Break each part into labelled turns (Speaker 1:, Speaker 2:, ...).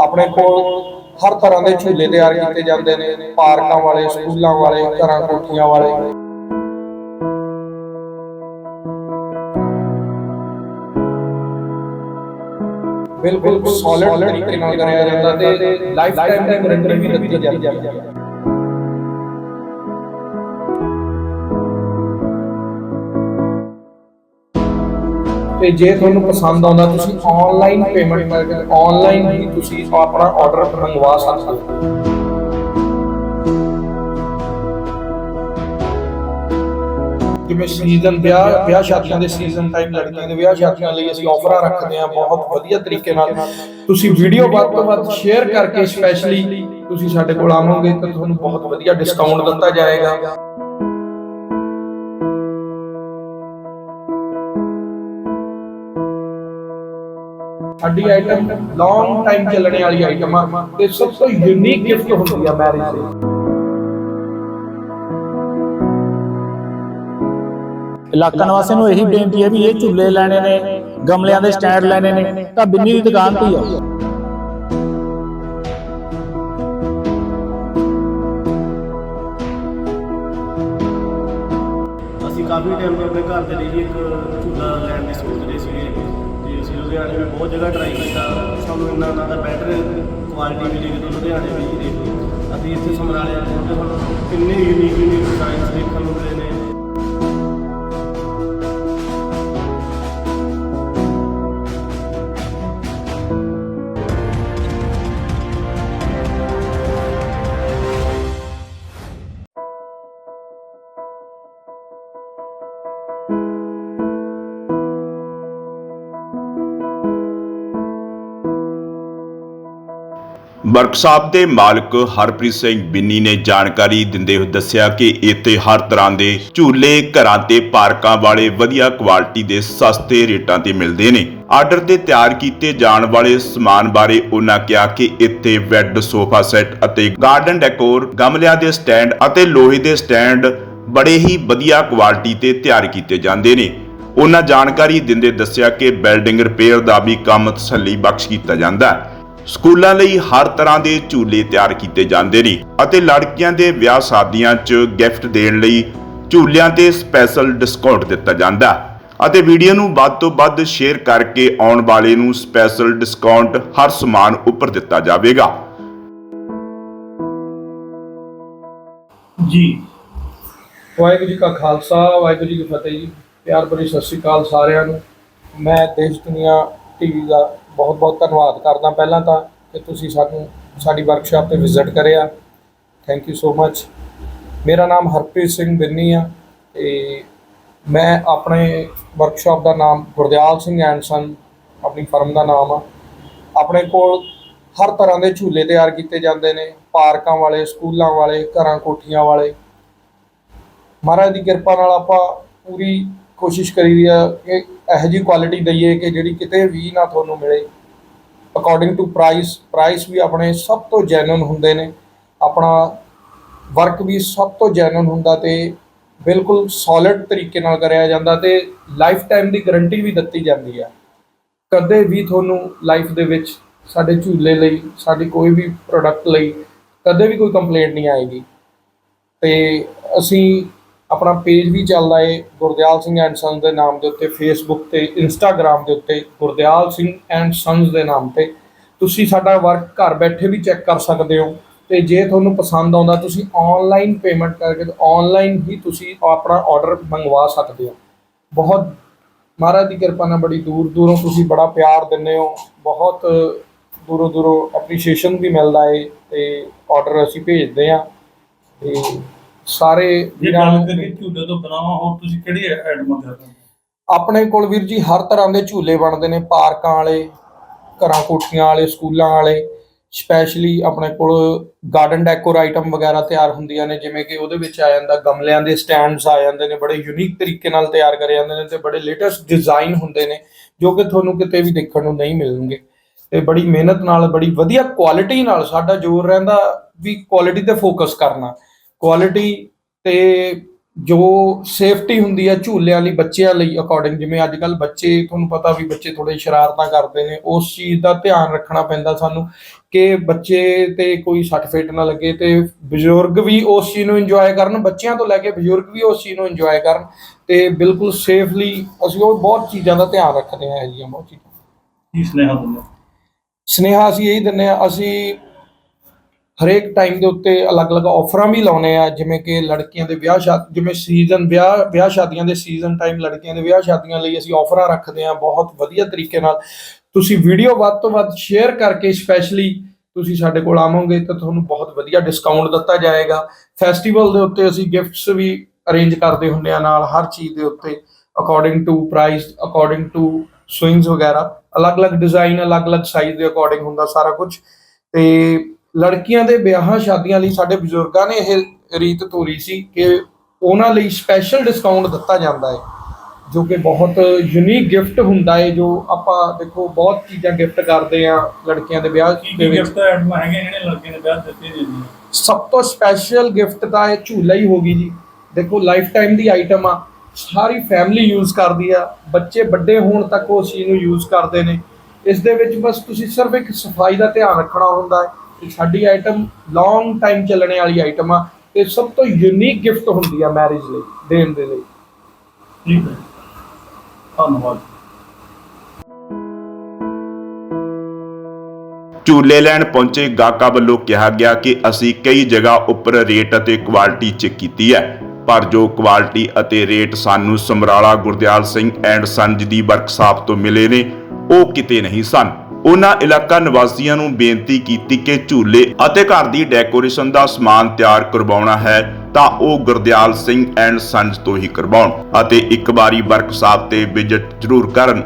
Speaker 1: ਆਪਣੇ ਕੋਲ ਹਰ ਤਰ੍ਹਾਂ ਦੇ ਝੂਲੇ ਤਿਆਰ ਕੀਤੇ ਜਾਂਦੇ ਨੇ, ਪਾਰਕਾਂ ਵਾਲੇ, ਸਕੂਲਾਂ ਵਾਲੇ, ਘਰਾਂ ਕੋਠੀਆਂ ਵਾਲੇ। ਬਿਲਕੁਲ ਸੋਲਿਡ ਤਰੀਕੇ ਨਾਲ ਕਰਿਆ ਜਾਂਦਾ ਤੇ ਲਾਈਫ ਟਾਈਮ ਦੀ ਗਾਰੰਟੀ ਵੀ ਦਿੱਤੀ ਜਾਂਦੀ ਹੈ। ਤੇ ਜੇ ਤੁਹਾਨੂੰ ਪਸੰਦ ਆਉਂਦਾ, ਤੁਸੀਂ ਆਨਲਾਈਨ ਪੇਮੈਂਟ ਕਰਕੇ ਆਨਲਾਈਨ ਹੀ ਤੁਸੀਂ ਆਪਣਾ ਆਰਡਰ ਮੰਗਵਾ ਸਕਦੇ ਹੋ। ਜਿਵੇਂ ਸੀਜ਼ਨ ਵਿਆਹ ਵਿਆਹ ਸ਼ਾਦੀਆਂ ਦੇ ਸੀਜ਼ਨ ਟਾਈਮ ਲੜਕੀਆਂ ਦੇ ਵਿਆਹ ਸ਼ਾਦੀਆਂ ਲਈ ਅਸੀਂ ਆਫਰਾਂ ਰੱਖਦੇ ਹਾਂ ਬਹੁਤ ਵਧੀਆ ਤਰੀਕੇ ਨਾਲ। ਤੁਸੀਂ ਵੀਡੀਓ ਵੱਧ ਤੋਂ ਵੱਧ ਸ਼ੇਅਰ ਕਰਕੇ ਸਪੈਸ਼ਲੀ ਤੁਸੀਂ ਸਾਡੇ ਕੋਲ ਆਵੋਗੇ ਤਾਂ ਤੁਹਾਨੂੰ ਬਹੁਤ ਵਧੀਆ ਡਿਸਕਾਊਂਟ ਦਿੱਤਾ ਜਾਏਗਾ। ਸਾਡੀ ਆਈਟਮ ਲੌਂਗ ਟਾਈਮ ਚੱਲਣੇ ਵਾਲੀ ਆਈਟਮ ਆ ਤੇ ਸਭ ਤੋਂ ਯੂਨੀਕ ਗਿਫਟ ਹੁੰਦੀ ਆ ਮੈਰਿਜ ਦੇ।
Speaker 2: ਇਲਾਕਾ ਨਿਵਾਸੀਆਂ ਨੂੰ ਇਹੀ ਬੇਨਤੀ ਹੈ ਵੀ ਇਹ ਝੁੱਲੇ ਲੈਣੇ ਨੇ ਗਮਲਿਆਂ ਦੇ ਸਟੈਂਡ ਲੈਣੇ ਨੇ ਤਾਂ ਬਿੰਨੀ ਦੀ ਦੁਕਾਨ ਤੇ ਆਓ।
Speaker 3: ਅਸੀਂ ਕਾਫੀ ਟਾਈਮ ਤੋਂ ਆਪਣੇ ਘਰ ਦੇ ਲਈ ਇੱਕ ਝੂਲਾ ਲੈਣ ਦੀ ਸੋਚ ਲੁਧਿਆਣੇ ਵਿੱਚ ਬਹੁਤ ਜਗ੍ਹਾ ਟਰਾਈ ਕੀਤਾ। ਸਾਨੂੰ ਇੰਨਾ ਨਾ ਦਾ ਬੈਟਰ ਕੁਆਲਿਟੀ ਮਿਲੀ ਜਦੋਂ ਲੁਧਿਆਣੇ ਵਿੱਚ ਦੇਖ। ਲਓ ਅਸੀਂ ਇੱਥੇ ਸਮਰਾਲੇ ਆਏ ਹਾਂ ਤੇ ਸਾਨੂੰ ਕਿੰਨੇ ਯੂਨੀਕ ਯੂਨੀਕ ਡਿਜ਼ਾਈਨਸ ਦੇਖਣ ਨੂੰ ਮਿਲੇ ਨੇ।
Speaker 4: ਵਰਕਸ਼ਾਪ ਦੇ ਮਾਲਕ ਹਰਪ੍ਰੀਤ ਸਿੰਘ ਬਿੰਨੀ ਨੇ ਜਾਣਕਾਰੀ ਦਿੰਦੇ ਹੋਏ ਦੱਸਿਆ ਕਿ ਇੱਥੇ ਹਰ ਤਰ੍ਹਾਂ ਦੇ ਝੂਲੇ, ਘਰਾਂ ਤੇ ਪਾਰਕਾਂ ਵਾਲੇ ਵਧੀਆ ਕੁਆਲਿਟੀ ਦੇ ਸਸਤੇ ਰੇਟਾਂ ਤੇ ਮਿਲਦੇ ਨੇ। ਆਰਡਰ ਤੇ ਤਿਆਰ ਕੀਤੇ ਜਾਣ ਵਾਲੇ ਸਮਾਨ ਬਾਰੇ ਉਹਨਾਂ ਕਿਹਾ ਕਿ ਇੱਥੇ ਬੈੱਡ, ਸੋਫਾ ਸੈੱਟ ਅਤੇ ਗਾਰਡਨ ਡੈਕੋਰ, ਗਮਲਿਆਂ ਦੇ ਸਟੈਂਡ ਅਤੇ ਲੋਹੇ ਦੇ ਸਟੈਂਡ ਬੜੇ ਹੀ ਵਧੀਆ ਕੁਆਲਿਟੀ ਤੇ ਤਿਆਰ ਕੀਤੇ ਜਾਂਦੇ ਨੇ। ਉਹਨਾਂ ਜਾਣਕਾਰੀ ਦਿੰਦੇ ਦੱਸਿਆ ਕਿ ਬਿਲਡਿੰਗ ਰਿਪੇਅਰ ਦਾ ਵੀ ਕੰਮ ਤਸੱਲੀ ਬਖਸ਼ ਕੀਤਾ ਜਾਂਦਾ ਹੈ। ਸਕੂਲਾਂ ਲਈ ਹਰ ਤਰ੍ਹਾਂ ਦੇ ਝੂਲੇ ਤਿਆਰ ਕੀਤੇ ਜਾਂਦੇ ਨੇ ਅਤੇ ਲੜਕੀਆਂ ਦੇ ਵਿਆਹ ਸ਼ਾਦੀਆਂ 'ਚ ਗਿਫਟ ਦੇਣ ਲਈ ਝੂਲਿਆਂ ਤੇ ਸਪੈਸ਼ਲ ਡਿਸਕਾਊਂਟ ਦਿੱਤਾ ਜਾਂਦਾ। ਅਤੇ ਵੀਡੀਓ ਨੂੰ ਵੱਧ ਤੋਂ ਵੱਧ ਸ਼ੇਅਰ ਕਰਕੇ ਆਉਣ ਵਾਲੇ ਨੂੰ ਸਪੈਸ਼ਲ ਡਿਸਕਾਊਂਟ ਹਰ ਸਮਾਨ ਉੱਪਰ ਦਿੱਤਾ ਜਾਵੇਗਾ।
Speaker 1: ਜੀ। ਵਾਹਿਗੁਰੂ ਜੀ ਕਾ ਖਾਲਸਾ, ਵਾਹਿਗੁਰੂ ਜੀ ਕੀ ਫਤਿਹ ਜੀ। ਪਿਆਰ ਭਰੀ ਸਤਿ ਸ੍ਰੀ ਅਕਾਲ ਸਾਰਿਆਂ ਨੂੰ। ਮੈਂ ਦੇਸ਼ ਦੁਨੀਆ ਟੀਵੀ ਦਾ ਬਹੁਤ ਬਹੁਤ ਧੰਨਵਾਦ ਕਰਦਾ ਪਹਿਲਾਂ ਤਾਂ ਕਿ ਤੁਸੀਂ ਸਾਨੂੰ ਸਾਡੀ ਵਰਕਸ਼ਾਪ ਤੇ ਵਿਜ਼ਿਟ ਕਰਿਆ। ਥੈਂਕ ਯੂ ਸੋ ਮੱਚ ਮੇਰਾ ਨਾਮ ਹਰਪ੍ਰੀਤ ਸਿੰਘ ਬਿੰਨੀ ਆ ਤੇ ਮੈਂ ਆਪਣੇ ਵਰਕਸ਼ਾਪ ਦਾ ਨਾਮ ਗੁਰਦਿਆਲ ਸਿੰਘ ਐਂਡ ਸਨ ਆਪਣੀ ਫਰਮ ਦਾ ਨਾਮ ਆ। ਆਪਣੇ ਕੋਲ ਹਰ ਤਰ੍ਹਾਂ ਦੇ ਝੂਲੇ ਤਿਆਰ ਕੀਤੇ ਜਾਂਦੇ ਨੇ, ਪਾਰਕਾਂ ਵਾਲੇ, ਸਕੂਲਾਂ ਵਾਲੇ, ਘਰਾਂ ਕੋਠੀਆਂ ਵਾਲੇ। ਮਹਾਰਾਜ ਦੀ ਕਿਰਪਾ ਨਾਲ ਆਪਾਂ ਪੂਰੀ ਕੋਸ਼ਿਸ਼ ਕਰੀ ਦੀ ਆ ਕਿ ਇਹੋ ਜਿਹੀ ਕੁਆਲਿਟੀ ਦਈਏ ਕਿ ਜਿਹੜੀ ਕਿਤੇ ਵੀ ਨਾ ਤੁਹਾਨੂੰ ਮਿਲੇ। ਅਕੋਰਡਿੰਗ ਟੂ ਪ੍ਰਾਈਸ ਪ੍ਰਾਈਸ ਵੀ ਆਪਣੇ ਸਭ ਤੋਂ ਜੈਨੂਇਨ ਹੁੰਦੇ ਨੇ। ਆਪਣਾ ਵਰਕ ਵੀ ਸਭ ਤੋਂ ਜੈਨੂਇਨ ਹੁੰਦਾ ਤੇ ਬਿਲਕੁਲ ਸੋਲਿਡ ਤਰੀਕੇ ਨਾਲ ਕਰਿਆ ਜਾਂਦਾ ਤੇ ਲਾਈਫ ਟਾਈਮ ਦੀ ਗਾਰੰਟੀ ਵੀ ਦਿੱਤੀ ਜਾਂਦੀ ਆ। ਕਦੇ ਵੀ ਤੁਹਾਨੂੰ ਲਾਈਫ ਦੇ ਵਿੱਚ ਸਾਡੇ ਝੂਲੇ ਲਈ, ਸਾਡੀ ਕੋਈ ਵੀ ਪ੍ਰੋਡਕਟ ਲਈ ਕਦੇ ਵੀ ਕੋਈ ਕੰਪਲੇਂਟ ਨਹੀਂ ਆਏਗੀ। ਤੇ ਅਸੀਂ ਆਪਣਾ ਪੇਜ ਵੀ ਚੱਲਦਾ ਏ ਗੁਰਦਿਆਲ ਸਿੰਘ ਐਂਡ ਸੰਸ ਦੇ ਨਾਮ ਦੇ ਉੱਤੇ ਫੇਸਬੁੱਕ ਤੇ ਇੰਸਟਾਗ੍ਰam ਦੇ ਉੱਤੇ, ਗੁਰਦਿਆਲ ਸਿੰਘ ਐਂਡ ਸੰਸ ਦੇ ਨਾਮ ਤੇ। ਤੁਸੀਂ ਸਾਡਾ ਵਰਕ ਘਰ ਬੈਠੇ ਵੀ ਚੈੱਕ ਕਰ ਸਕਦੇ ਹੋ ਤੇ ਜੇ ਤੁਹਾਨੂੰ ਪਸੰਦ ਆਉਂਦਾ, ਤੁਸੀਂ ਆਨਲਾਈਨ ਪੇਮੈਂਟ ਕਰਕੇ ਆਨਲਾਈਨ ਹੀ ਤੁਸੀਂ ਆਪਣਾ ਆਰਡਰ ਮੰਗਵਾ ਸਕਦੇ ਹੋ। ਬਹੁਤ, ਮਹਾਰਾਜ ਦੀ ਕਿਰਪਾ ਨਾਲ ਬੜੀ ਦੂਰ ਦੂਰੋਂ ਤੁਸੀਂ ਬੜਾ ਪਿਆਰ ਦਿੰਦੇ ਹੋ, ਬਹੁਤ ਦੂਰੋਂ ਦੂਰੋਂ ਐਪਰੀਸ਼ੀਏਸ਼ਨ ਵੀ ਮਿਲਦਾ ਏ ਤੇ ਆਰਡਰ ਅਸੀਂ ਭੇਜਦੇ ਆ ਤੇ ਸਾਰੇ
Speaker 5: ਜੇ
Speaker 1: ਵੀਰਾਂ
Speaker 5: ਗੱਲ
Speaker 1: ਨੂੰ
Speaker 5: ਕਰੀਏ ਝੂਲੇ ਤੋਂ ਬਣਾਵਾ ਹੋਰ ਤੁਸੀਂ ਕਿਹੜੀ ਐਡਮ ਕਰਦੇ ਹੋ?
Speaker 1: ਆਪਣੇ ਕੋਲ ਵੀਰ ਜੀ ਹਰ ਤਰ੍ਹਾਂ ਦੇ ਝੂਲੇ ਬਣਦੇ ਨੇ ਪਾਰਕਾਂ ਵਾਲੇ ਘਰਾਂ ਕੋਠੀਆਂ ਵਾਲੇ ਸਕੂਲਾਂ ਵਾਲੇ ਸਪੈਸ਼ਲੀ ਆਪਣੇ ਕੋਲ ਗਾਰਡਨ ਡੈਕੋਰ ਆਈਟਮ ਵਗੈਰਾ ਤਿਆਰ ਹੁੰਦੀਆਂ ਨੇ ਜਿਵੇਂ ਕਿ ਉਹਦੇ ਵਿੱਚ ਆ ਜਾਂਦਾ ਗਮਲਿਆਂ ਦੇ ਸਟੈਂਡਸ ਆ ਜਾਂਦੇ ਨੇ ਬੜੇ ਯੂਨੀਕ ਤਰੀਕੇ ਨਾਲ ਤਿਆਰ ਕਰੇ ਜਾਂਦੇ ਨੇ ਤੇ ਬੜੇ ਲੇਟੈਸਟ ਡਿਜ਼ਾਈਨ ਹੁੰਦੇ ਨੇ ਜੋ ਕਿ ਤੁਹਾਨੂੰ ਕਿਤੇ ਵੀ ਦੇਖਣ ਨੂੰ ਨਹੀਂ ਮਿਲਣਗੇ। ਤੇ ਬੜੀ ਮਿਹਨਤ ਨਾਲ ਬੜੀ ਵਧੀਆ ਕੁਆਲਿਟੀ ਨਾਲ ਸਾਡਾ ਜ਼ੋਰ ਰਹਿੰਦਾ ਵੀ ਕੁਆਲਿਟੀ ਤੇ ਫੋਕਸ ਕਰਨਾ। ਕੁਆਲਿਟੀ ਤੇ ਜੋ ਸੇਫਟੀ ਹੁੰਦੀ ਹੈ ਝੂਲਿਆਂ ਲਈ ਬੱਚਿਆਂ ਲਈ ਅਕੋਰਡਿੰਗ ਜਿਵੇਂ ਅੱਜ ਕੱਲ ਬੱਚੇ ਤੁਹਾਨੂੰ ਪਤਾ ਵੀ ਬੱਚੇ ਥੋੜੇ ਸ਼ਰਾਰਤਾਂ ਕਰਦੇ ਨੇ ਉਸ ਚੀਜ਼ ਦਾ ਧਿਆਨ ਰੱਖਣਾ ਪੈਂਦਾ ਸਾਨੂੰ ਕਿ ਬੱਚੇ ਤੇ ਕੋਈ ਸੱਟ ਫੇਟ ਨਾ ਲੱਗੇ ਤੇ ਬਜ਼ੁਰਗ ਵੀ ਉਸ ਚੀਜ਼ ਨੂੰ ਇੰਜੋਏ ਕਰਨ ਬੱਚਿਆਂ ਤੋਂ ਲੈ ਕੇ ਬਜ਼ੁਰਗ ਵੀ ਉਸ ਚੀਜ਼ ਨੂੰ ਇੰਜੋਏ ਕਰਨ ਤੇ ਬਿਲਕੁਲ ਸੇਫਲੀ ਅਸੀਂ ਉਹ ਬਹੁਤ ਚੀਜ਼ਾਂ ਦਾ ਧਿਆਨ ਰੱਖਦੇ ਹਾਂ ਇਹ ਜਿਹੀਆਂ ਬਹੁਤ ਚੀਜ਼ਾਂ।
Speaker 5: ਕੀ ਸੁਨੇਹਾ ਦਿੰਦੇ
Speaker 1: ਸਨੇਹਾ ਅਸੀਂ ਇਹੀ ਦਿੰਦੇ ਆ ਅਸੀਂ ਹਰੇਕ ਟਾਈਮ ਦੇ ਉੱਤੇ ਅਲੱਗ-ਅਲੱਗ ਆਫਰਾਂ ਵੀ ਲਾਉਨੇ ਆ, ਜਿਵੇਂ ਕਿ ਲੜਕੀਆਂ ਦੇ ਵਿਆਹ ਸ਼ਾਦੀ ਜਿਵੇਂ ਸੀਜ਼ਨ ਵਿਆਹ ਵਿਆਹ ਸ਼ਾਦੀਆਂ ਦੇ ਸੀਜ਼ਨ ਟਾਈਮ ਲੜਕੀਆਂ ਦੇ ਵਿਆਹ ਸ਼ਾਦੀਆਂ ਲਈ ਅਸੀਂ ਆਫਰਾਂ ਰੱਖਦੇ ਆ ਬਹੁਤ ਵਧੀਆ ਤਰੀਕੇ ਨਾਲ। ਤੁਸੀਂ ਵੀਡੀਓ ਵੱਧ ਤੋਂ ਵੱਧ ਸ਼ੇਅਰ ਕਰਕੇ ਸਪੈਸ਼ਲੀ ਤੁਸੀਂ ਸਾਡੇ ਕੋਲ ਆਵੋਗੇ ਤਾਂ ਤੁਹਾਨੂੰ ਬਹੁਤ ਵਧੀਆ ਡਿਸਕਾਊਂਟ ਦਿੱਤਾ ਜਾਏਗਾ। ਫੈਸਟੀਵਲ ਦੇ ਉੱਤੇ ਅਸੀਂ ਗਿਫਟਸ ਵੀ ਅਰੇਂਜ ਕਰਦੇ ਹੁੰਦੇ ਆ ਨਾਲ, ਹਰ ਚੀਜ਼ ਦੇ ਉੱਤੇ according to price according to swings ਵਗੈਰਾ, ਅਲੱਗ-ਅਲੱਗ ਡਿਜ਼ਾਈਨ ਅਲੱਗ-ਅਲੱਗ ਸਾਈਜ਼ ਦੇ ਅਕੋਰਡਿੰਗ ਹੁੰਦਾ ਸਾਰਾ ਕੁਝ ਤੇ ਲੜਕੀਆਂ ਦੇ ਵਿਆਹਾਂ ਸ਼ਾਦੀਆਂ ਲਈ ਸਾਡੇ ਬਜ਼ੁਰਗਾਂ ਨੇ ਇਹ ਰੀਤ ਤੋਰੀ ਸੀ ਕਿ ਉਹਨਾਂ ਲਈ ਸਪੈਸ਼ਲ ਡਿਸਕਾਊਂਟ ਦਿੱਤਾ ਜਾਂਦਾ ਹੈ ਜੋ ਕਿ ਬਹੁਤ ਯੂਨੀਕ ਗਿਫਟ ਹੁੰਦਾ ਹੈ ਜੋ ਆਪਾਂ ਦੇਖੋ ਬਹੁਤ ਚੀਜ਼ਾਂ ਗਿਫਟ ਕਰਦੇ ਆ ਲੜਕੀਆਂ ਦੇ ਵਿਆਹ ਦੇ ਵਿੱਚ।
Speaker 5: ਗਿਫਟ ਐਡਮਾਂ ਹੈਗੇ ਜਿਹੜੇ ਲੜਕੇ ਨੇ ਵਿਆਹ ਦਿੱਤੇ ਜੀ ਜੀ
Speaker 1: ਸਭ ਤੋਂ ਸਪੈਸ਼ਲ ਗਿਫਟ ਤਾਂ ਇਹ ਝੂਲਾ ਹੀ ਹੋਗੀ ਜੀ। ਦੇਖੋ ਲਾਈਫ ਟਾਈਮ ਦੀ ਆਈਟਮ ਆ ਸਾਰੀ ਫੈਮਿਲੀ ਯੂਜ਼ ਕਰਦੀ ਆ ਬੱਚੇ ਵੱਡੇ ਹੋਣ ਤੱਕ ਉਹ ਚੀਜ਼ ਨੂੰ ਯੂਜ਼ ਕਰਦੇ ਨੇ। ਇਸ ਦੇ ਵਿੱਚ ਬਸ ਤੁਸੀਂ ਸਿਰਫ ਇੱਕ ਸਫ਼ਾਈ ਦਾ ਧਿਆਨ ਰੱਖਣਾ ਹੁੰਦਾ ਹੈ। ਸਾਡੀ ਆਈਟਮ ਲੌਂਗ ਟਾਈਮ ਚੱਲਣੇ ਵਾਲੀ ਆਈਟਮ ਆ ਤੇ ਸਭ ਤੋਂ ਯੂਨੀਕ ਗਿਫਟ ਹੁੰਦੀ ਆ ਮੈਰਿਜ ਲਈ ਦੇਣ ਦੇ ਲਈ।
Speaker 5: ਠੀਕ ਹੈ। ਧੰਨਵਾਦ।
Speaker 4: ਝੂਲੇ ਲੈਣ ਪਹੁੰਚੇ ਗਾਹਕਾਂ ਵੱਲੋਂ ਕਿਹਾ ਗਿਆ ਕਿ ਅਸੀਂ ਕਈ ਜਗ੍ਹਾ ਉੱਪਰ ਰੇਟ ਅਤੇ ਕੁਆਲਿਟੀ ਚੈੱਕ ਕੀਤੀ ਹੈ ਪਰ ਜੋ ਕੁਆਲਿਟੀ ਅਤੇ ਰੇਟ ਸਾਨੂੰ ਸਮਰਾਲਾ ਗੁਰਦਿਆਲ ਸਿੰਘ ਐਂਡ ਸੰਜ ਦੀ ਵਰਕਸ਼ਾਪ ਤੋਂ ਮਿਲੇ ਨੇ ਉਹ ਕਿਤੇ ਨਹੀਂ ਸਨ। ਉਹਨਾਂ ਇਲਾਕਾ ਨਿਵਾਸੀਆਂ ਨੂੰ ਬੇਨਤੀ ਕੀਤੀ ਕਿ ਝੂਲੇ ਅਤੇ ਘਰ ਦੀ ਡੈਕੋਰੇਸ਼ਨ ਦਾ ਸਮਾਨ ਤਿਆਰ ਕਰਵਾਉਣਾ ਹੈ, ਤਾਂ ਉਹ ਗੁਰਦਿਆਲ ਸਿੰਘ ਐਂਡ ਸੰਜ ਤੋਂ ਹੀ ਕਰਵਾਉਣ ਅਤੇ ਇੱਕ ਵਾਰੀ ਵਰਕਸ਼ਾਪ ਤੇ ਵਿਜ਼ਿਟ ਜ਼ਰੂਰ ਕਰਨ।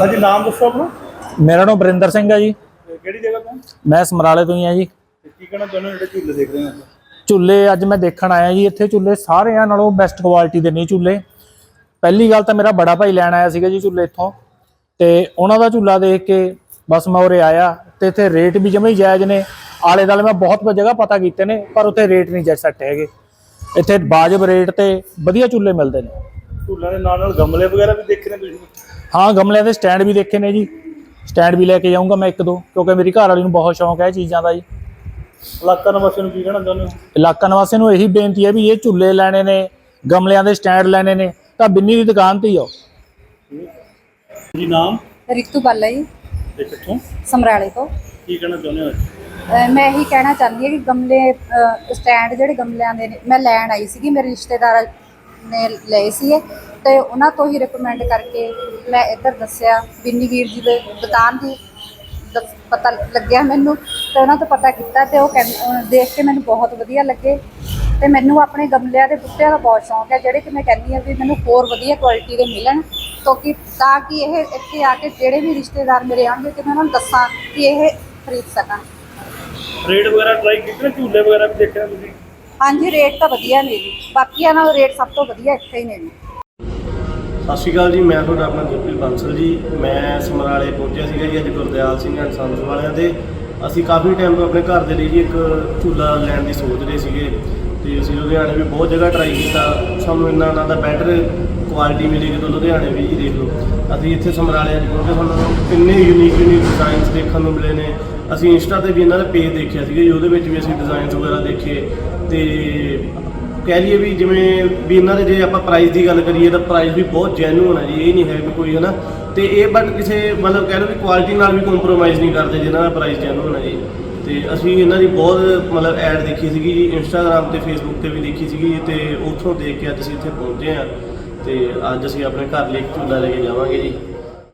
Speaker 5: ਹਾਂਜੀ ਨਾਮ ਦੱਸੋ ਆਪਣਾ।
Speaker 2: ਮੇਰਾ ਨਾਮ ਬਰਿੰਦਰ ਸਿੰਘ ਹੈ ਜੀ।
Speaker 5: ਤੇ ਕਿਹੜੀ ਜਗ੍ਹਾ ਤੋਂ?
Speaker 2: ਮੈਂ ਸਮਰਾਲੇ ਤੋਂ ਹੀ ਆ ਜੀ।
Speaker 5: ਤੇ ਕੀ ਕਹਿਣਾ ਚਾਹੁੰਦੇ ਹੋ ਜਿਹੜੇ ਝੂਲੇ ਦੇਖ ਰਹੇ ਹੋ
Speaker 2: ਝੂਲੇ ਅੱਜ ਮੈਂ ਦੇਖਣ ਆਇਆ ਜੀ ਇੱਥੇ ਝੂਲੇ ਸਾਰਿਆਂ ਨਾਲੋਂ ਬੈਸਟ ਕੁਆਲਿਟੀ ਦੇ ਨੇ ਝੂਲੇ। ਪਹਿਲੀ ਗੱਲ ਤਾਂ ਮੇਰਾ ਬੜਾ ਭਾਈ ਲੈਣ ਆਇਆ ਸੀਗਾ ਜੀ ਝੂਲੇ ਇੱਥੋਂ। ਤੇ ਉਹਨਾਂ ਦਾ ਝੂਲਾ ਦੇਖ ਕੇ ਬਸ ਮੈਂ ਉਰੇ ਆਇਆ ਤੇ ਇੱਥੇ ਰੇਟ ਵੀ ਜਮੇ ਹੀ ਜਾਇਜ਼ ਨੇ। ਆਲੇ ਦਾਲੇ ਮੈਂ ਬਹੁਤ ਜਗ੍ਹਾ ਪਤਾ ਕੀਤੇ ਨੇ ਪਰ ਉੱਥੇ ਰੇਟ ਨਹੀਂ ਜੈ ਸੱਟ ਹੈਗੇ। ਇੱਥੇ ਵਾਜਬ ਰੇਟ ਤੇ ਵਧੀਆ ਝੂਲੇ ਮਿਲਦੇ ਨੇ।
Speaker 5: ਝੂਲਿਆਂ ਦੇ ਨਾਲ ਨਾਲ ਗਮਲੇ ਵਗੈਰਾ ਵੀ ਦੇਖੇ ਨੇ ਤੁਸੀਂ?
Speaker 2: ਹਾਂ ਗਮਲਿਆਂ ਦੇ ਸਟੈਂਡ ਵੀ ਦੇਖੇ ਨੇ ਜੀ। ਸਟੈਂਡ ਵੀ ਲੈ ਕੇ ਜਾਊਂਗਾ ਮੈਂ ਇੱਕ ਦੋ ਕਿਉਂਕਿ ਮੇਰੀ ਘਰ ਵਾਲੀ ਨੂੰ ਬਹੁਤ ਸ਼ੌਂਕ ਹੈ ਇਹ ਚੀਜ਼ਾਂ ਦਾ ਜੀ।
Speaker 5: ਇਲਾਕਾ ਨਿਵਾਸੀਆਂ ਨੂੰ ਕੀ ਕਹਿਣਾ ਚਾਹੁੰਦੇ ਹੋ?
Speaker 2: ਇਲਾਕਾ ਨਿਵਾਸੀਆਂ ਨੂੰ ਇਹੀ ਬੇਨਤੀ ਹੈ ਵੀ ਇਹ ਝੁੱਲੇ ਲੈਣੇ ਨੇ ਗਮਲਿਆਂ ਦੇ ਸਟੈਂਡ ਲੈਣੇ ਨੇ। ਤਾਂ ਬਿੰਨੀ ਦੀ ਦੁਕਾਨ ਤੇ ਹੀ ਆਓ।
Speaker 5: ਜੀ ਨਾਮ?
Speaker 6: ਰਿਤੂ ਬਾਲਾ ਜੀ
Speaker 5: ਤੇ ਕਿੱਥੋਂ?
Speaker 6: ਸਮਰਾਲੇ ਤੋਂ।
Speaker 5: ਕੀ ਕਹਿਣਾ ਚਾਹੁੰਦੇ ਹੋ
Speaker 6: ਅਹ ਮੈਂ ਇਹੀ ਕਹਿਣਾ ਚਾਹੁੰਦੀ ਹਾਂ ਕਿ ਗਮਲੇ ਅਹ ਸਟੈਂਡ ਜਿਹੜੇ ਗਮਲਿਆਂ ਦੇ ਨੇ ਮੈਂ ਲੈਣ ਆਈ ਸੀਗੀ ਮੇਰੇ ਰਿਸ਼ਤੇਦਾਰ ਨੇ ਲਏ ਸੀ ਤੇ ਉਹਨਾਂ ਤੋਂ ਹੀ ਰეკਮੈਂਡ ਕਰਕੇ ਮੈਂ ਇੱਧਰ ਦੱਸਿਆ, ਬਿੰਨੀ ਵੀਰ ਜੀ ਦੇ ਦੁਕਾਨ ਦੀ ਪਤਾ ਲੱਗਿਆ ਮੈਨੂੰ ਤੇ ਉਹਨਾਂ ਤੋਂ ਪਤਾ ਕੀਤਾ ਤੇ ਉਹ ਕਹਿੰ- ਦੇਖ ਕੇ ਮੈਨੂੰ ਬਹੁਤ ਵਧੀਆ ਲੱਗੇ ਤੇ ਮੈਨੂੰ ਆਪਣੇ ਗਮਲਿਆਂ ਦੇ ਬੂਟਿਆਂ ਦਾ ਬਹੁਤ ਸ਼ੌਂਕ ਹੈ, ਜਿਹੜੇ ਕਿ ਮੈਂ ਕਹਿੰਦੀ ਹਾਂ ਵੀ ਮੈਨੂੰ ਹੋਰ ਵਧੀਆ ਕੁਆਲਿਟੀ ਦੇ ਮਿਲਣ ਕਿਉਂਕਿ ਤਾਂ ਕਿ ਇਹ ਇੱਥੇ ਆ ਕੇ ਜਿਹੜੇ ਵੀ ਰਿਸ਼ਤੇਦਾਰ ਮੇਰੇ ਆਉਣਗੇ ਤੇ ਮੈਂ ਉਹਨਾਂ ਨੂੰ ਦੱਸਾਂ ਕਿ ਇਹ ਖਰੀਦ ਸਕਾਂ।
Speaker 5: ਰੇਟ ਵਗੈਰਾ ਟਰਾਈ ਕੀਤੇ ਝੂਲੇ ਵਗੈਰਾ ਵੀ ਦੇਖੇ ਤੁਸੀਂ?
Speaker 6: ਹਾਂਜੀ ਰੇਟ ਤਾਂ ਵਧੀਆ ਨੇ ਜੀ। ਬਾਕੀਆਂ ਨਾਲੋਂ ਰੇਟ ਸਭ ਤੋਂ ਵਧੀਆ ਇੱਥੇ ਹੀ ਨੇ ਜੀ।
Speaker 3: ਸਤਿ ਸ਼੍ਰੀ ਅਕਾਲ ਜੀ, ਮੈਂ ਤੁਹਾਡਾ ਆਪਣਾ ਗੁਰਪ੍ਰੀਤ ਬਾਂਸਲ ਜੀ। ਮੈਂ ਸਮਰਾਲੇ ਪਹੁੰਚਿਆ ਸੀਗਾ ਜੀ ਅੱਜ ਗੁਰਦਿਆਲ ਸਿੰਘ ਐਂਡ ਸੰਸ ਵਾਲਿਆਂ ਦੇ ਅਸੀਂ ਕਾਫੀ ਟਾਈਮ ਤੋਂ ਆਪਣੇ ਘਰ ਦੇ ਲਈ ਜੀ ਇੱਕ ਝੂਲਾ ਲੈਣ ਦੀ ਸੋਚ ਰਹੇ ਸੀਗੇ। ਤੇ ਅਸੀਂ ਲੁਧਿਆਣੇ ਵੀ ਬਹੁਤ ਜਗ੍ਹਾ ਟਰਾਈ ਕੀਤਾ। ਸਾਨੂੰ ਇੰਨਾ ਉਹਨਾਂ ਦਾ ਬੈਟਰ ਕੁਆਲਿਟੀ ਮਿਲੀ ਜਦੋਂ ਲੁਧਿਆਣੇ ਵੀ ਦੇਖ ਲਓ। ਅਸੀਂ ਇੱਥੇ ਸਮਰਾਲੇ ਅੱਜ ਪਹੁੰਚੇ ਸਾਨੂੰ ਕਿੰਨੇ ਯੂਨੀਕ ਯੂਨੀਕ ਡਿਜ਼ਾਈਨਸ ਦੇਖਣ ਨੂੰ ਮਿਲੇ ਨੇ। ਅਸੀਂ ਇੰਸਟਾ ਤੇ ਵੀ ਇਹਨਾਂ ਦਾ ਪੇਜ ਦੇਖਿਆ ਸੀਗਾ ਜੀ, ਉਹਦੇ ਵਿੱਚ ਵੀ ਅਸੀਂ ਡਿਜ਼ਾਈਨਸ ਵਗੈਰਾ ਦੇਖੇ। ਤੇ ਕਹਿ ਲਈਏ ਵੀ ਜਿਵੇਂ ਵੀ ਇਹਨਾਂ ਦੇ ਜੇ ਆਪਾਂ ਪ੍ਰਾਈਸ ਦੀ ਗੱਲ ਕਰੀਏ ਤਾਂ ਪ੍ਰਾਈਸ ਵੀ ਬਹੁਤ ਜੈਨੂਨ ਹੈ ਜੀ, ਇਹ ਨਹੀਂ ਹੈ ਵੀ ਕੋਈ ਹਨਾ। ਤੇ ਇਹ ਬਟ ਕਿਸੇ ਮਤਲਬ ਕਹਿ ਲਓ ਵੀ ਕੁਆਲਿਟੀ ਨਾਲ ਵੀ ਕੰਪਰੋਮਾਈਜ਼ ਨਹੀਂ ਕਰਦੇ ਜਿਹਨਾਂ ਦਾ ਪ੍ਰਾਈਸ ਜੈਨੂਨ ਹੈ ਜੀ। ਤੇ ਅਸੀਂ ਇਹਨਾਂ ਦੀ ਬਹੁਤ ਮਤਲਬ ਐਡ ਦੇਖੀ ਸੀਗੀ ਜੀ ਇੰਸਟਾਗ੍ਰam ਤੇ ਫੇਸਬੁੱਕ ਤੇ ਵੀ ਦੇਖੀ ਸੀਗੀ ਤੇ ਉੱਥੋਂ ਦੇਖ ਕੇ ਅੱਜ ਅਸੀਂ ਇੱਥੇ ਪਹੁੰਚੇ ਆ ਤੇ ਅੱਜ ਅਸੀਂ ਆਪਣੇ ਘਰ ਲਈ ਇੱਕ ਝੂਲਾ ਲੈ ਕੇ ਜਾਵਾਂਗੇ ਜੀ।